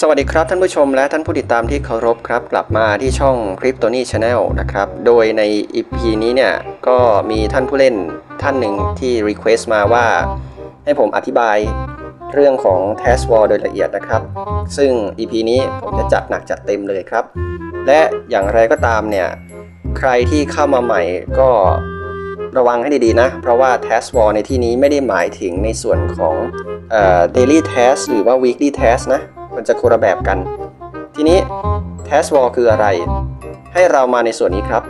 สวัสดีครับท่านผู้ชมและท่านผู้ติดตามที่เคารพครับ กลับมาที่ช่อง c r y p t o n y Channel นะครับ โดยใน EP นี้เนี่ย ก็มีท่านผู้เล่นท่านหนึ่งที่ Request มาว่า ให้ผมอธิบายเรื่องของ t a s War โดยละเอียดนะครับ ซึ่ง EP นี้ผมจะจัดหนักจัดเต็มเลยครับ และอย่างไรก็ตามเนี่ย ใครที่เข้ามาใหม่ก็ระวังให้ดีๆนะ เพราะว่า t a s War ในที่นี้ไม่ได้หมายถึงในส่วนของเอ่อ Daily Task หรือว่า Weekly Task นะ มันจะคนละแบบกัน ทีนี้ Task Wall คืออะไร ให้เรามาในส่วนนี้ครับ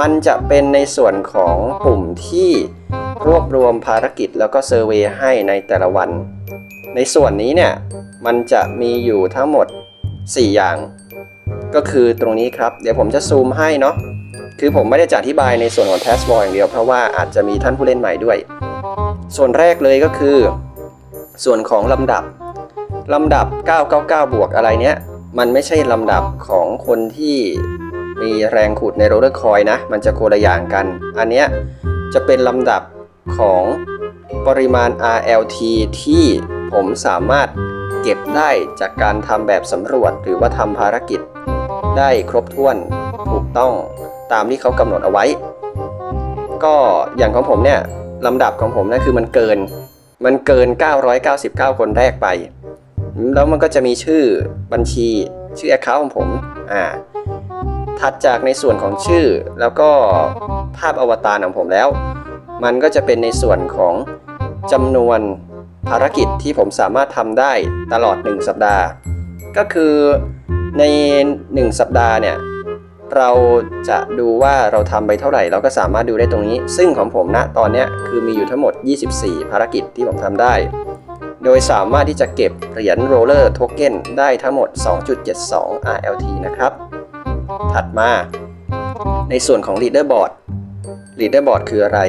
มันจะเป็นในส่วนของปุ่มที่รวบรวมภารกิจแล้วก็เซอร์เวยให้ในแต่ละวัน ในส่วนนี้เนี่ย มันจะมีอยู่ทั้งหมด 4 อย่าง ก็คือตรงนี้ครับ เดี๋ยวผมจะซูมให้เนาะคือผมไม่ได้จะอธิบายในส่วนของ Task Wall อย่างเดียว เพราะว่าอาจจะมีท่านผู้เล่นใหม่ด้วย ส่วนแรกเลยก็คือ ส่วนของลำดับ ลำดับ 999 บวกอะไรเนี้ย มันไม่ใช่ลำดับของคนที่มีแรงขุดในโรลเลอร์คอยนะ มันจะโคนละอย่างกัน อันเนี้ยจะเป็นลำดับของปริมาณ RLT ที่ผมสามารถเก็บได้จากการทำแบบสำรวจหรือว่าทำภารกิจ ได้ครบถ้วนถูกต้องตามที่เขากำหนดเอาไว้ ก็อย่างของผมเนี่ยลำดับของผมนะคือมันเกิน มันเกิน 999 คนแรกไป แล้วมันก็จะมีชื่อบัญชีชื่อ account ของผมอ่าถัดจากในส่วนของชื่อ แล้วก็ภาพอวตารของผมแล้ว มันก็จะเป็นในส่วนของจำนวนภารกิจที่ผมสามารถทำได้ตลอด 1 สัปดาห์ ก็คือใน 1 สัปดาห์เนี่ยเราจะดูว่าเราทำไปเท่าไหร่ เราก็สามารถดูได้ตรงนี้ ซึ่งของผมณตอนนี้คือมีอยู่ทั้งหมด 24 ภารกิจที่ผมทำได้ โดยสามารถที่จะเก็บเหรียญโรลเลอร์โทเค็นได้ทั้งหมด 2.72 RLT นะครับ ถัดมา ในส่วนของ Leaderboard Leaderboard คืออะไร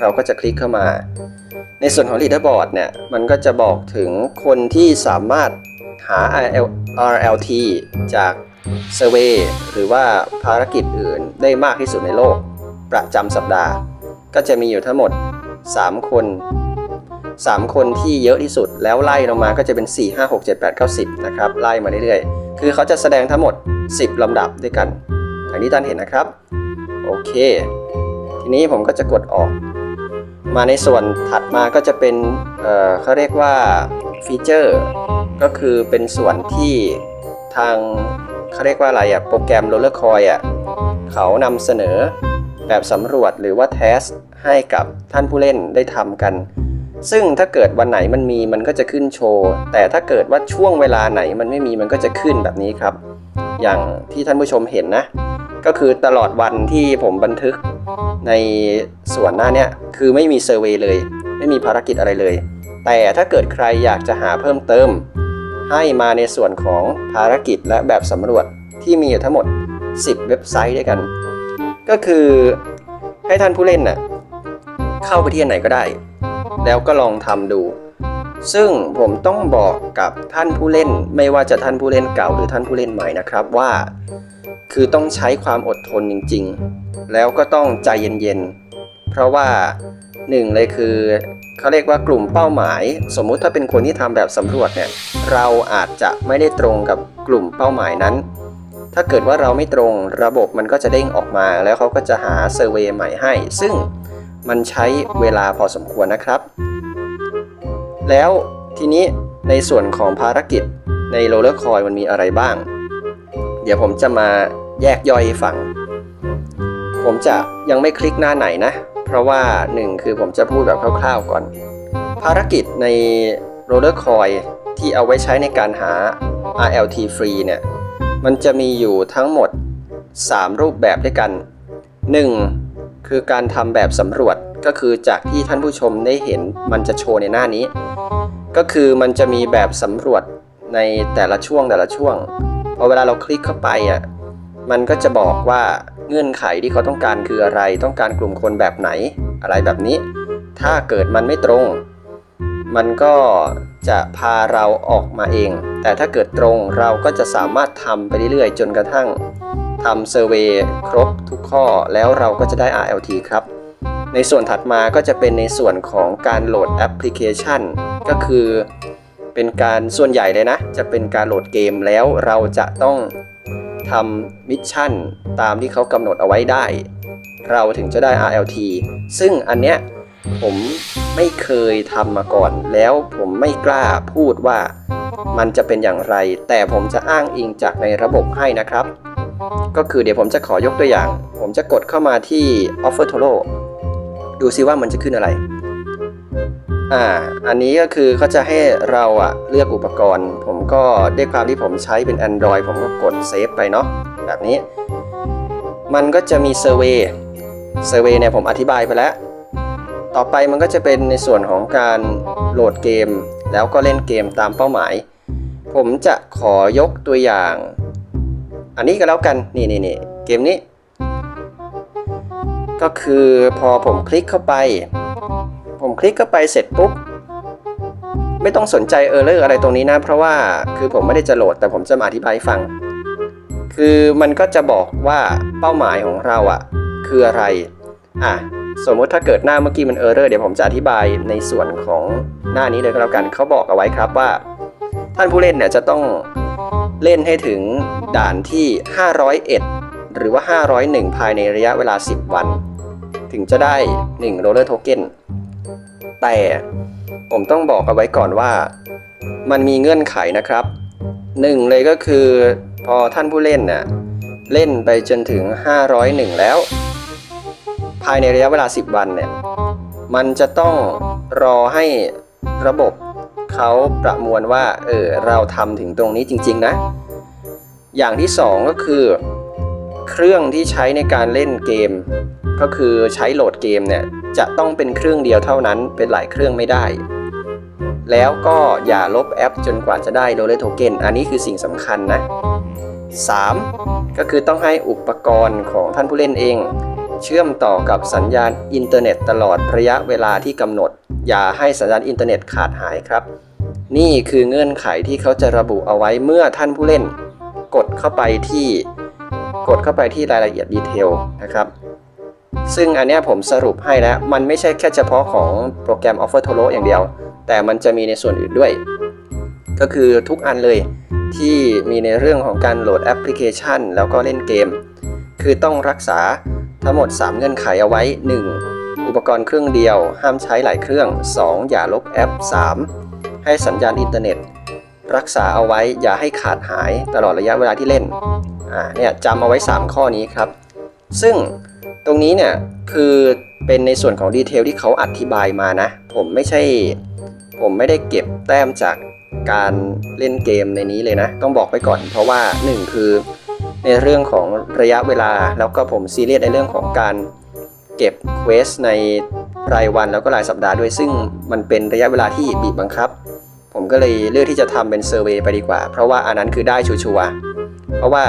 เราก็จะคลิกเข้ามา ในส่วนของ Leaderboard เนี่ย มันก็จะบอกถึงคนที่สามารถหา RL RLT จาก Survey หรือว่าภารกิจอื่นได้มากที่สุดในโลก ประจำสัปดาห์ ก็จะมีอยู่ทั้งหมด 3 คน 3 คนที่เยอะที่สุด แล้วไล่ลงมาก็จะเป็น 4 5 6 7 8 9 10นะครับไล่มาเรื่อยๆ คือเขาจะแสดงทั้งหมด 10ลำดับด้วยกันอย่างที่ท่านเห็นนะครับ โอเค ทีนี้ผมก็จะกดออก มาในส่วนถัดมาก็จะเป็นเเขาเรียกว่าฟีเจอร์ก็คือเป็นส่วนที่ทางเขาเรียกว่าอะไรอะโปรแกรม Roller Coin อะเขานำเสนอแบบสำรวจหรือว่าเทสให้กับท่านผู้เล่นได้ทำกัน ซึ่งถ้าเกิดวันไหนมันมีมันก็จะขึ้นโชว์ แต่ถ้าเกิดว่าช่วงเวลาไหนมันไม่มีมันก็จะขึ้นแบบนี้ครับ อย่างที่ท่านผู้ชมเห็นนะ ก็คือตลอดวันที่ผมบันทึกในส่วนหน้าเนี้ยคือไม่มีเซอร์เวยเลย ไม่มีภารกิจอะไรเลย แต่ถ้าเกิดใครอยากจะหาเพิ่มเติม ให้มาในส่วนของภารกิจและแบบสำรวจที่มีอยู่ทั้งหมด 10 เว็บไซต์ด้วยกัน ก็คือให้ท่านผู้เล่นน่ะเข้าไปที่ไหนก็ได้ แล้วก็ลองทำดู ซึ่งผมต้องบอกกับท่านผู้เล่นไม่ว่าจะท่านผู้เล่นเก่าหรือท่านผู้เล่นใหม่นะครับว่า คือต้องใช้ความอดทนจริง ๆ แล้วก็ต้องใจเย็นๆ เพราะว่าหนึ่งเลยคือเขาเรียกว่ากลุ่มเป้าหมาย สมมุติถ้าเป็นคนที่ทำแบบสำรวจเนี่ยเราอาจจะไม่ได้ตรงกับกลุ่มเป้าหมายนั้น ถ้าเกิดว่าเราไม่ตรงระบบมันก็จะเด้งออกมา แล้วเขาก็จะหาเซอร์เวยใหม่ให้ ซึ่ง มันใช้เวลาพอสมควรนะครับ แล้วทีนี้ในส่วนของภารกิจในโรลเลอร์คอยมันมีอะไรบ้าง เดี๋ยวผมจะมาแยกย่อยให้ฟัง ผมจะยังไม่คลิกหน้าไหนนะ เพราะว่าหนึ่งคือผมจะพูดแบบคร่าวๆก่อน ภารกิจในโรลเลอร์คอยที่เอาไว้ใช้ในการหา RLT ฟรีเนี่ย มันจะมีอยู่ทั้งหมด 3 รูปแบบด้วยกัน 1. คือการทำแบบสำรวจก็คือจากที่ท่านผู้ชมได้เห็นมันจะโชว์ในหน้านี้ ก็คือมันจะมีแบบสำรวจในแต่ละช่วงแต่ละช่วงพอเวลาเราคลิกเข้าไปอะมันก็จะบอกว่าเงื่อนไขที่เขาต้องการคืออะไร ต้องการกลุ่มคนแบบไหน อะไรแบบนี้ ถ้าเกิดมันไม่ตรง มันก็จะพาเราออกมาเอง แต่ถ้าเกิดตรงเราก็จะสามารถทำไปเรื่อยๆ จนกระทั่ง ทำเซอร์เวยครบทุกข้อแล้วเราก็จะได้ RLT ครับ ในส่วนถัดมาก็จะเป็นในส่วนของการโหลดแอปพลิเคชัน ก็คือเป็นการส่วนใหญ่เลยนะ จะเป็นการโหลดเกมแล้วเราจะต้องทำมิชชั่นตามที่เขากำหนดเอาไว้ได้ เราถึงจะได้ RLT ซึ่งอันเนี้ยผมไม่เคยทำมาก่อน แล้วผมไม่กล้าพูดว่ามันจะเป็นอย่างไร แต่ผมจะอ้างอิงจากในระบบให้นะครับ ก็คือเดี๋ยวผมจะขอยกตัวอย่าง ผมจะกดเข้ามาที่ Offer t o l o ดูซิว่ามันจะขึ้นอะไร อ่า อันนี้ก็คือเขาจะให้เราอะเลือกอุปกรณ์ ผมก็ด้วยความที่ผมใช้เป็น Android ผมก็กดเซฟไปเนาะแบบนี้ มันก็จะมีเซอร์เวย์เซอร์เวย์เนี่ยผมอธิบายไปแล้ว ต่อไปมันก็จะเป็นในส่วนของการโหลดเกม แล้วก็เล่นเกมตามเป้าหมาย ผมจะขอยกตัวอย่าง อันนี้ก็แล้วกันนี่นี่นี่เกมนี้ ก็คือพอผมคลิกเข้าไป ผมคลิกเข้าไปเสร็จปุ๊บไม่ต้องสนใจเออร์เลอร์อะไรตรงนี้นะ เพราะว่าคือผมไม่ได้จะโหลดแต่ผมจะมาอธิบายฟัง คือมันก็จะบอกว่าเป้าหมายของเราอะคืออะไรอะสมมติถ้าเกิดหน้าเมื่อกี้มันเออร์เรอร์เดี๋ยวผมจะอธิบายในส่วนของหน้านี้เลยก็แล้วกันเขาบอกเอาไว้ครับว่า ท่านผู้เล่นเนี่ยจะต้อง เล่นให้ถึงด่านที่ 501 หรือว่า 501 ภายในระยะเวลา 10 วัน ถึงจะได้1โรลเลอร์โทเก้นแต่ผมต้องบอกเอาไว้ก่อนว่า มันมีเงื่อนไขนะครับหนึ่งเลยก็คือพอท่านผู้เล่นน่ะเล่นไปจนถึง 501 แล้ว ภายในระยะเวลา 10 วันเนี่ยมันจะต้องรอให้ระบบ เขาประมวลว่าเออเราทำถึงตรงนี้จริง ๆ นะ อย่างที่ 2 ก็คือ เครื่องที่ใช้ในการเล่นเกม ก็คือใช้โหลดเกมเนี่ยจะต้องเป็นเครื่องเดียวเท่านั้นเป็นหลายเครื่องไม่ได้ แล้วก็อย่าลบแอปจนกว่าจะได้โดเลโทเก้นอันนี้คือสิ่งสำคัญนะ 3. ก็คือต้องให้อุปกรณ์ของท่านผู้เล่นเอง เชื่อมต่อกับสัญญาณอินเทอร์เน็ตตลอดระยะเวลาที่กำหนด อย่าให้สัญญาณอินเทอร์เน็ตขาดหายครับ นี่คือเงื่อนไขที่เขาจะระบุเอาไว้เมื่อท่านผู้เล่น กดเข้าไปที่กดเข้าไปที่รายละเอียดดีเทลนะครับ ซึ่งอันนี้ผมสรุปให้แล้ว มันไม่ใช่แค่เฉพาะของโปรแกรม Offer t o l o อย่างเดียว แต่มันจะมีในส่วนอื่นด้วย ก็คือทุกอันเลยที่มีในเรื่องของการโหลดแอปพลิเคชัน แล้วก็เล่นเกม คือต้องรักษา ทั้งหมด 3 เงื่อนไขเอาไว้ 1. อุปกรณ์เครื่องเดียว ห้ามใช้หลายเครื่อง 2. อย่าลบแอป 3. ให้สัญญาณอินเทอร์เน็ต รักษาเอาไว้อย่าให้ขาดหายตลอดระยะเวลาที่เล่นอ่าเนี่ยจำเอาไว้ 3 ข้อนี้ครับ ซึ่งตรงนี้เนี่ยคือเป็นในส่วนของดีเทลที่เขาอธิบายมานะ ผมไม่ใช่ ผมไม่ได้เก็บแต้มจากการเล่นเกมในนี้เลยนะ ต้องบอกไปก่อน เพราะว่า 1 คือ ในเรื่องของระยะเวลา แล้วก็ผมซีเรียสในเรื่องของการเก็บเควสในรายวันแล้วก็รายสัปดาห์ด้วย ซึ่งมันเป็นระยะเวลาที่บีบบังคับ ผมก็เลยเลือกที่จะทำเป็นเซอร์เวยไปดีกว่า เพราะว่าอันนั้นคือได้ชัวร์เพราะว่า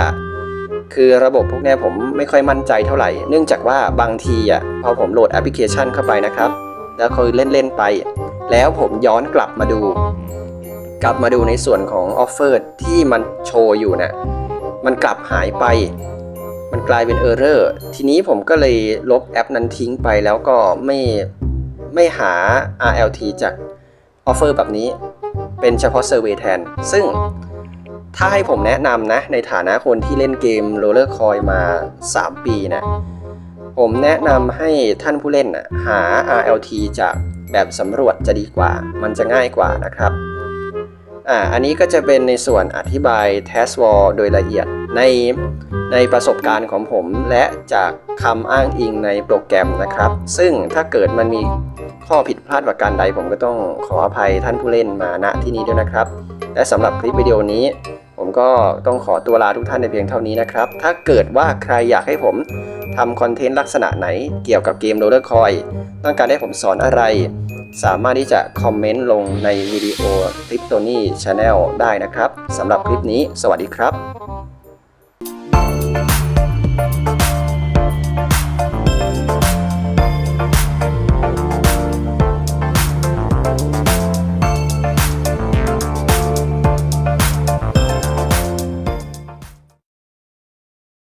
คือระบบพวกนี้ผมไม่ค่อยมั่นใจเท่าไหร่ เนื่องจากว่าบางทีอะพอผมโหลดแอปพลิเคชันเข้าไปนะครับ แล้วคือเล่นๆไป แล้วผมย้อนกลับมาดู กลับมาดูในส่วนของออฟเฟอร์ที่มันโชว์อยู่นะ่ะ มันกลับหายไป มันกลายเป็นเออร์เรอร์ทีนี้ผมก็เลยลบแอปนั้นทิ้งไปแล้วก็ไม่ไม่หา RLT จากออฟเฟอร์แบบนี้ เป็นเฉพาะเซอร์เวแทน ซึ่งถ้าให้ผมแนะนำนะ ในฐานะคนที่เล่นเกมโรลเลอร์คอยมา 3 ปีนะ ผมแนะนำให้ท่านผู้เล่นน่ะหา RLT จากแบบสำรวจจะดีกว่า มันจะง่ายกว่านะครับ อ่าอันนี้ก็จะเป็นในส่วนอธิบาย Task Wall โดยละเอียดในในประสบการณ์ของผมและจากคำอ้างอิงในโปรแกรมนะครับ ซึ่งถ้าเกิดมันมีข้อผิดพลาดประการใดผมก็ต้องขออภัยท่านผู้เล่นมาณที่นี้ด้วยนะครับ และสำหรับคลิปวิดีโอนี้ ผมก็ต้องขอตัวลาทุกท่านในเพียงเท่านี้นะครับ ถ้าเกิดว่าใครอยากให้ผมทำคอนเทนต์ลักษณะไหนเกี่ยวกับเกม Roller Coin ต้องการให้ผมสอนอะไร สามารถที่จะคอมเมนต์ลงในวิดีโอคลิปโตนี่ชาแนลได้นะครับสำหรับคลิปนี้ สวัสดีครับ